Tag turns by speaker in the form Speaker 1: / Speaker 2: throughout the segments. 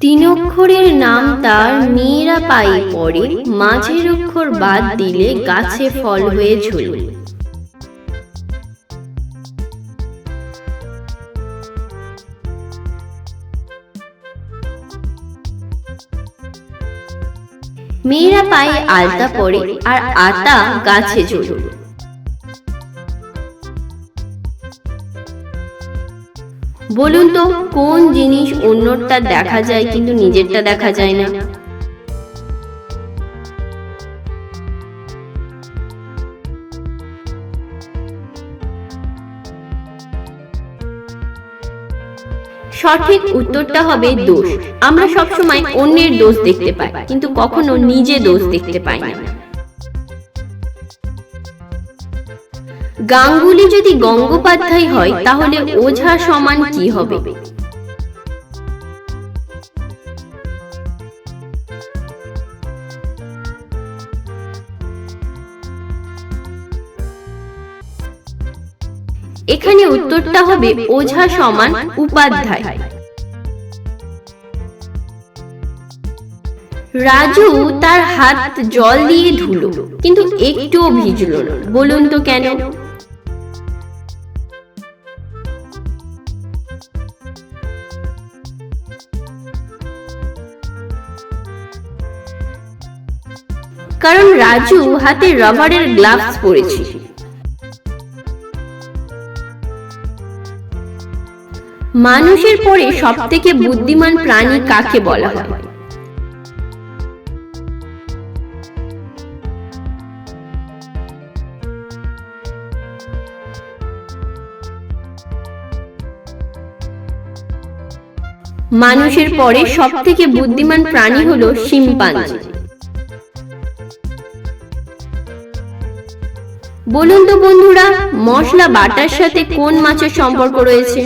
Speaker 1: তিন অক্ষরের নাম তার মেয়েরা পায়ে পড়ে, মাঝের অক্ষর বাদ দিলে গাছে ফল হয়ে ঝুলে। মেয়েরা পায়ে আলতা পড়ে আর আতা গাছে ঝুলে বলুন তো, কোন জিনিস অন্যটা দেখা যায় কিন্তু নিজেরটা দেখা যায় না? সঠিক উত্তরটা হবে দোষ। আমরা সবসময় অন্যের দোষ দেখতে পাই, কিন্তু কখনো নিজে দোষ দেখতে পাই না। গাঙ্গুলি যদি গঙ্গোপাধ্যায় হয়, তাহলে ওঝা সমান কি হবে? এখানে উত্তরটা হবে ওঝা সমান উপাধ্যায়। রাজু তার হাত জল দিয়ে ধুলো, কিন্তু একটুও ভিজলো না। বলুন তো কেন? কারণ রাজু হাতে রবারের গ্লাভস পরেছে। মানুষের পরে সব থেকে বুদ্ধিমান প্রাণী কাকে বলা হয়? মানুষের পরে সব থেকে বুদ্ধিমান প্রাণী হলো শিম্পাঞ্জি। বলুন তো বন্ধুরা, মশলা বাটার সাথে কোন মাছের সম্পর্ক রয়েছে?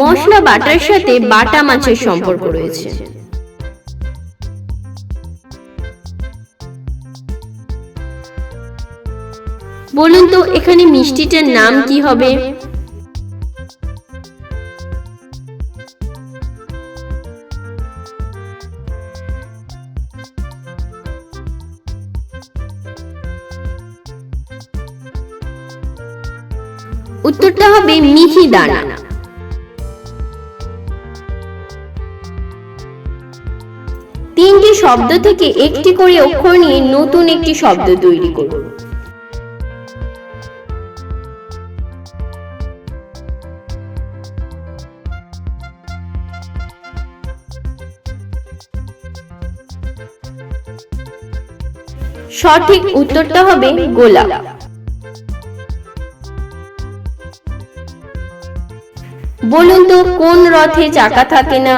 Speaker 1: মশলা বাটার সাথে বাটা মাছের সম্পর্ক রয়েছে। বলুন তো, এখানে মিষ্টিটার নাম কি হবে? উত্তরটা হবে মিহি দানা। তিনটি শব্দ থেকে একটি করে অক্ষর নিয়ে নতুন একটি শব্দ তৈরি করুন। সঠিক উত্তরটা হবে গোলাপ। বলুন তো, কোন রথে চাকা থাকে না?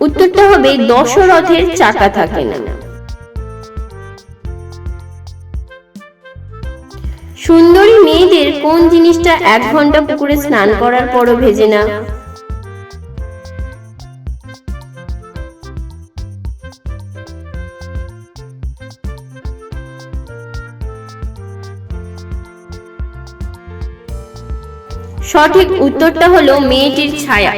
Speaker 1: উত্তরটা হবে দশরথের চাকা থাকে না। সুন্দরী মেয়েদের কোন জিনিসটা এক ঘণ্টা পুকুরে স্নান করার পরও ভেজে না? সঠিক উত্তরটা হলো মেয়েটির ছায়া।